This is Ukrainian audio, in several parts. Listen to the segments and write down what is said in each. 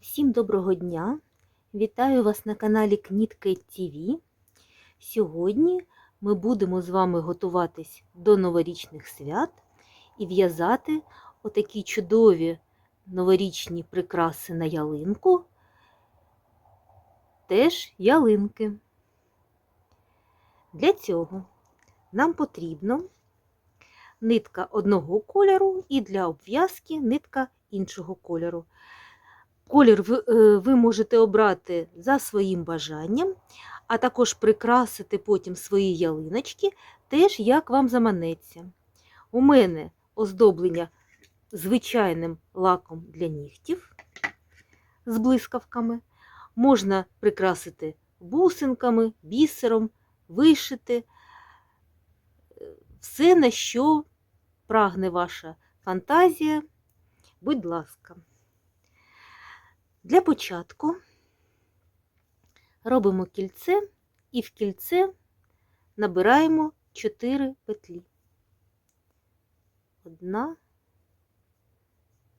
Всім доброго дня! Вітаю вас на каналі Кнітка ТВ. Сьогодні ми будемо з вами готуватись до новорічних свят і в'язати отакі чудові новорічні прикраси на ялинку, теж ялинки. Для цього нам потрібно нитка одного кольору і для обв'язки нитка іншого кольору. Колір ви, е, можете обрати за своїм бажанням, а також прикрасити потім свої ялиночки, теж як вам заманеться. У мене оздоблення звичайним лаком для нігтів з блискавками. Можна прикрасити бусинками, бісером, вишити. Все, на що прагне ваша фантазія, будь ласка. Для початку робимо кільце і в кільце набираємо 4 петлі. Одна,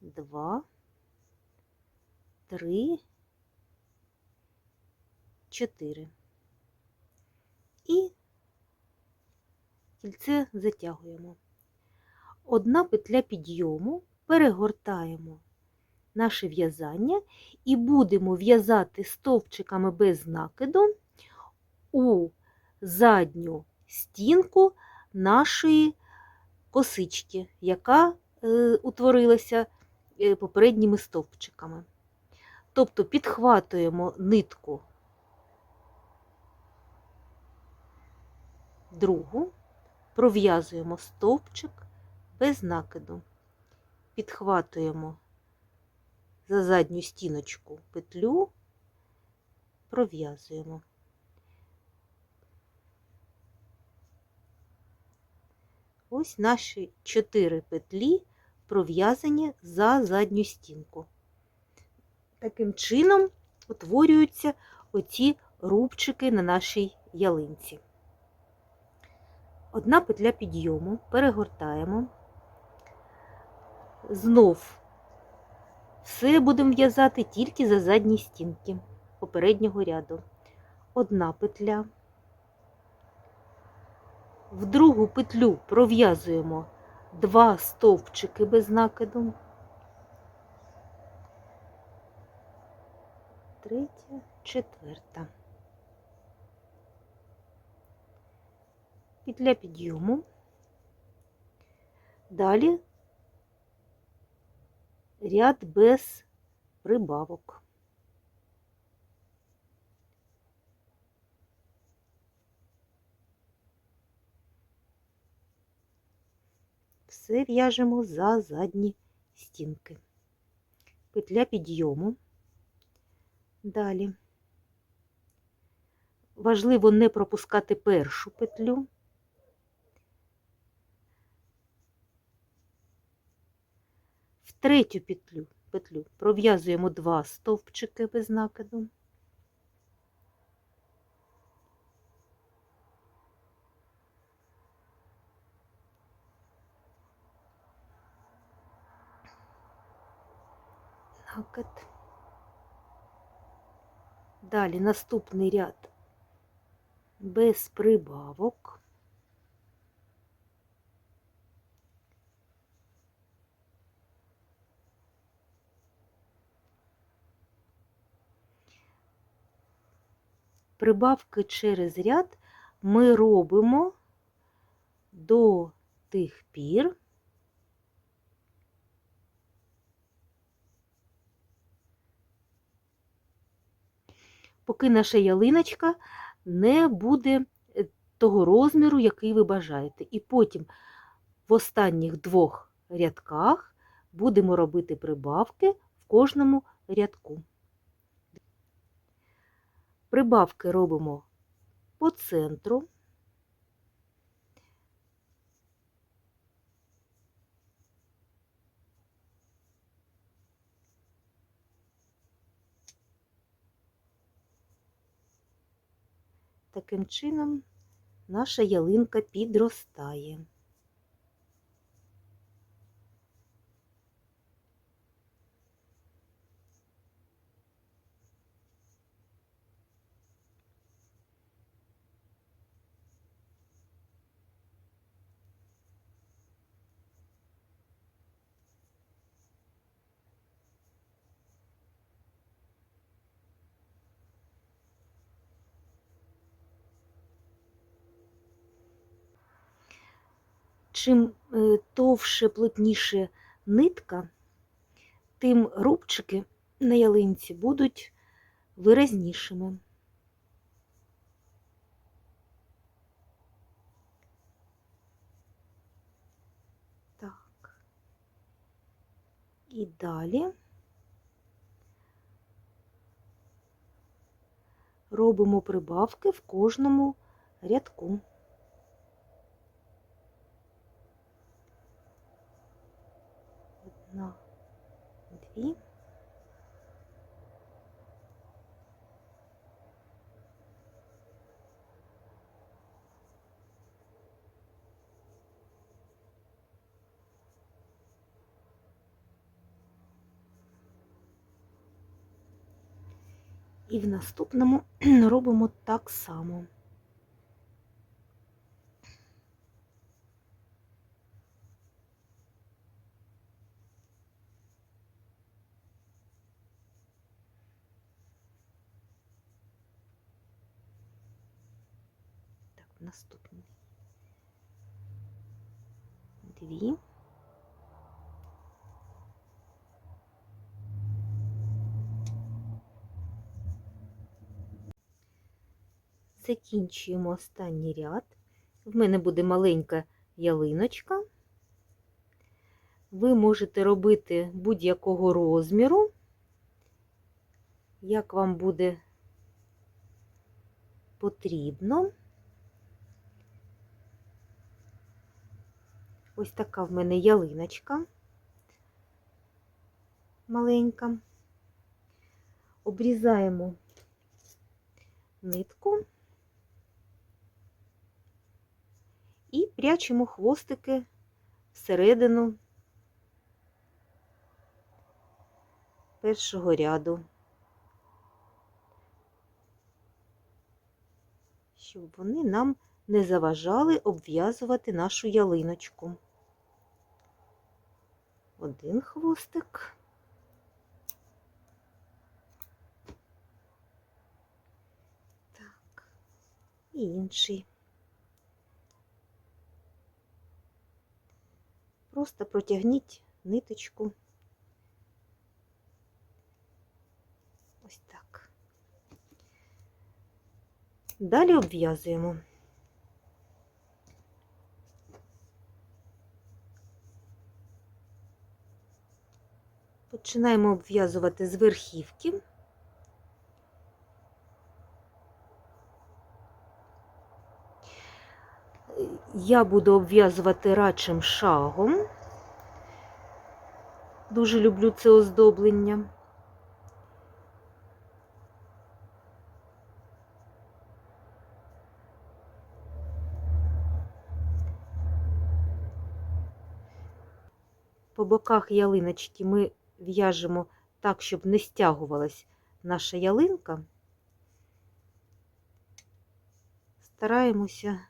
два, три, чотири. І кільце затягуємо. Одна петля підйому перегортаємо наше в'язання і будемо в'язати стовпчиками без накиду у задню стінку нашої косички, яка е, утворилася е, попередніми стовпчиками. Тобто підхватуємо нитку другу, пров'язуємо стовпчик без накиду, підхватуємо за задню стіночку петлю пров'язуємо. Ось наші чотири петлі пров'язані за задню стінку. Таким чином утворюються оці рубчики на нашій ялинці. Одна петля підйому перегортаємо, знов все будемо в'язати тільки за задні стінки попереднього ряду. Одна петля. В другу петлю пров'язуємо два стовпчики без накиду. Третя, четверта. Петля підйому. Далі ряд без прибавок. Все в'яжемо за задні стінки. Петля підйому. Далі. Важливо не пропускати першу петлю. Третю петлю петлю пров'язуємо два стовпчики без накиду. Накид. Далі наступний ряд без прибавок. Прибавки через ряд ми робимо до тих пір, поки наша ялиночка не буде того розміру, який ви бажаєте. І потім в останніх двох рядках будемо робити прибавки в кожному рядку. Прибавки робимо по центру. Таким чином наша ялинка підростає. Чим е, товше, плотніше нитка, тим рубчики на ялинці будуть виразнішими. Так. І далі робимо прибавки в кожному рядку. Одна, дві. І в наступному робимо так само. Наступний. Дві. Закінчуємо останній ряд. В мене буде маленька ялиночка. Ви можете робити будь-якого розміру, як вам буде потрібно. Ось така в мене ялиночка маленька. Обрізаємо нитку і прячемо хвостики всередину першого ряду, щоб вони нам не заважали обв'язувати нашу ялиночку. Один хвостик. Так, і інший. Просто протягніть ниточку. Ось так. Далі обв'язуємо. Починаємо обв'язувати з верхівки. Я буду обв'язувати радшим шагом. Дуже люблю це оздоблення. По боках ялиночки ми в'яжемо так, щоб не стягувалась наша ялинка. Стараємося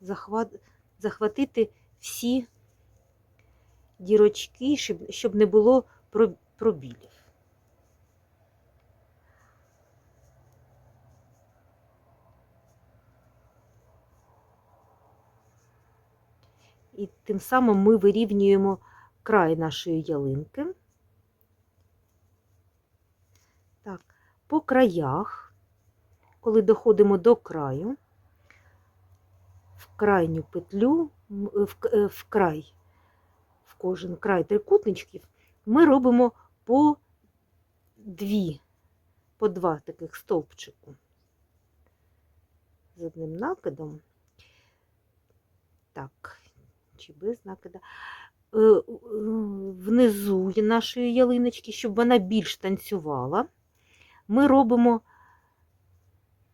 захват... захватити всі дірочки, щоб не було пробілів. І тим самим ми вирівнюємо край нашої ялинки. Так, по краях, коли доходимо до краю, в крайню петлю, в, в край, в кожен край трикутничків, ми робимо по дві, по два таких стовпчику з одним накидом. Так, чи без накида. Внизу нашої ялиночки, щоб вона більш танцювала, ми робимо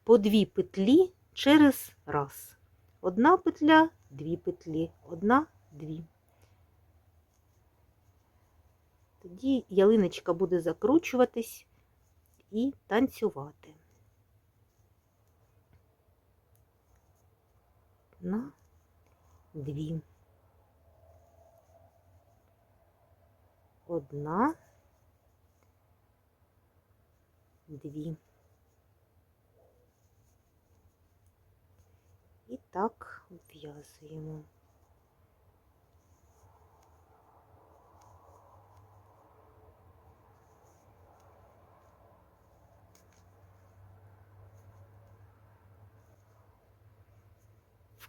по дві петлі через раз. Одна петля, дві петлі, одна, дві. Тоді ялиночка буде закручуватись і танцювати. Одна, дві. Одна, дві. І так обв'язуємо.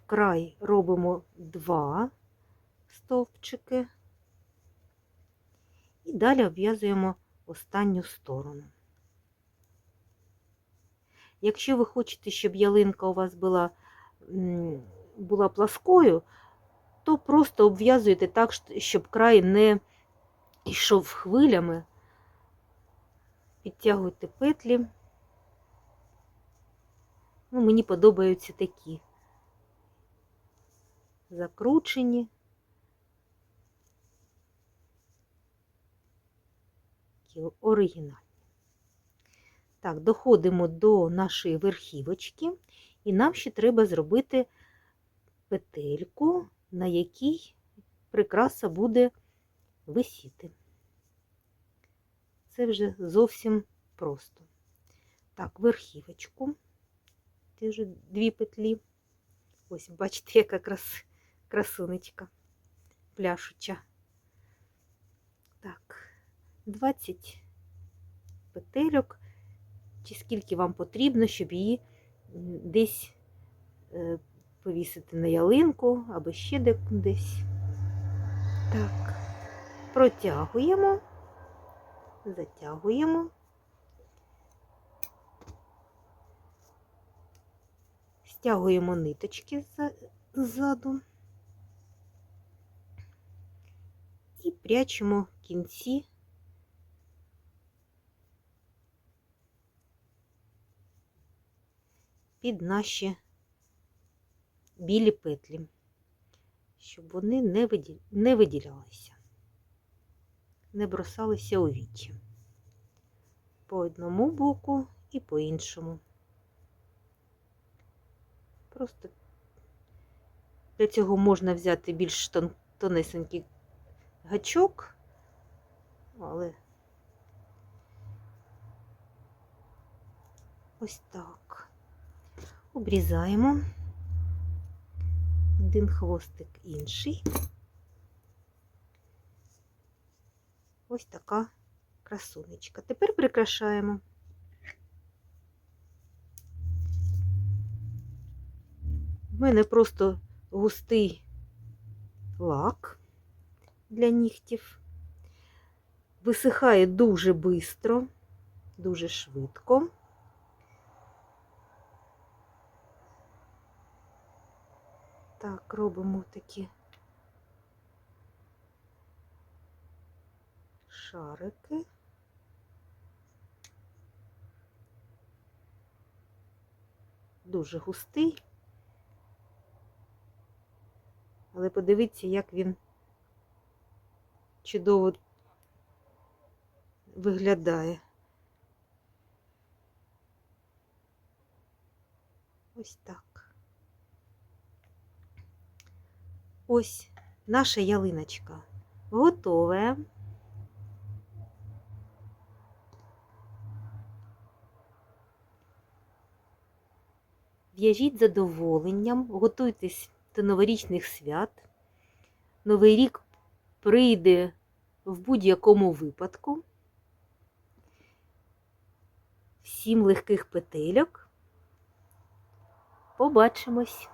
Край робимо два стовпчики і далі обв'язуємо останню сторону. Якщо ви хочете, щоб ялинка у вас була, була пласкою, то просто обв'язуєте так, щоб край не йшов хвилями. Підтягуйте петлі. Ну, мені подобаються такі закручені. Оригінальні. Так, доходимо до нашої верхівочки, і нам ще треба зробити петельку, на якій прикраса буде висіти. Це вже зовсім просто. Так, верхівочку, теж дві петлі. Ось, бачите, яка крас... красунечка пляшуча. Так, 20 петельок, чи скільки вам потрібно, щоб її десь е, повісити на ялинку або ще де- десь. Так, протягуємо, затягуємо. Стягуємо ниточки ззаду і прячемо кінці під наші білі петлі, щоб вони не, виділ... не виділялися, не бросалися у вічі по одному боку і по іншому. Просто для цього можна взяти більш тон- тонесенький гачок, але ось так. Обрізаємо один хвостик інший. Ось така красунечка. Тепер прикрашаємо. В мене просто густий лак для нігтів. Висихає дуже швидко, дуже швидко. Так, робимо такі шарики. Дуже густий. Але подивіться, як він чудово виглядає. Ось так. Ось наша ялиночка готова. В'яжіть задоволенням, готуйтесь до новорічних свят. Новий рік прийде в будь-якому випадку. Всім легких петельок. Побачимось!